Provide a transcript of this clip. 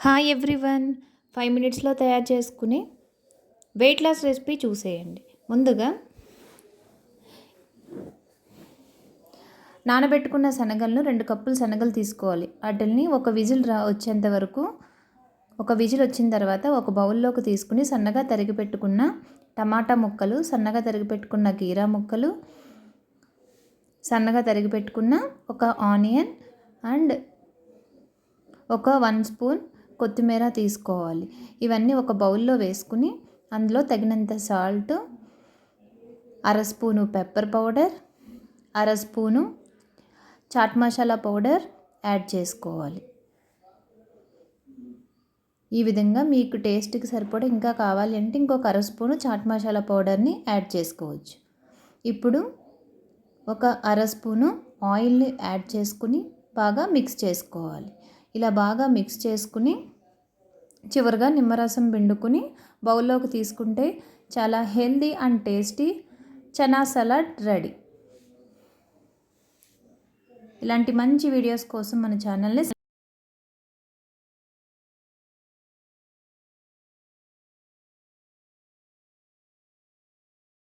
Hi everyone five మినిట్స్లో తయారు చేసుకునే వెయిట్ లాస్ రెసిపీ చూసేయండి. ముందుగా నానబెట్టుకున్న శనగలను రెండు కప్పులు శనగలు తీసుకోవాలి. వాటిని ఒక విజిల్ రా వచ్చేంత వరకు ఒక విజిల్ వచ్చిన తర్వాత ఒక బౌల్లోకి తీసుకుని సన్నగా తరిగి పెట్టుకున్న టమాటా ముక్కలు సన్నగా తరిగి పెట్టుకున్న కీరా ముక్కలు సన్నగా తరిగి పెట్టుకున్న ఒక ఆనియన్ అండ్ ఒక వన్ స్పూన్ కొత్తిమీర తీసుకోవాలి. ఇవన్నీ ఒక బౌల్లో వేసుకుని అందులో తగినంత సాల్ట్ అర స్పూను పెప్పర్ పౌడర్ అర spoon chaat masala powder add చేసుకోవాలి. ఈ విధంగా మీకు టేస్ట్కి సరిపడా ఇంకా కావాలి అంటే ఇంకొక అర స్పూను చాట్ మసాలా పౌడర్ని యాడ్ చేసుకోవచ్చు. ఇప్పుడు ఒక అర స్పూను ఆయిల్ని యాడ్ చేసుకుని బాగా మిక్స్ చేసుకోవాలి. ఇలా బాగా మిక్స్ చేసుకుని చివరిగా నిమ్మరసం పిండుకుని బౌల్లోకి తీసుకుంటే చాలా healthy and tasty chana salad ready. ఇలాంటి మంచి వీడియోస్ కోసం మన ఛానల్ని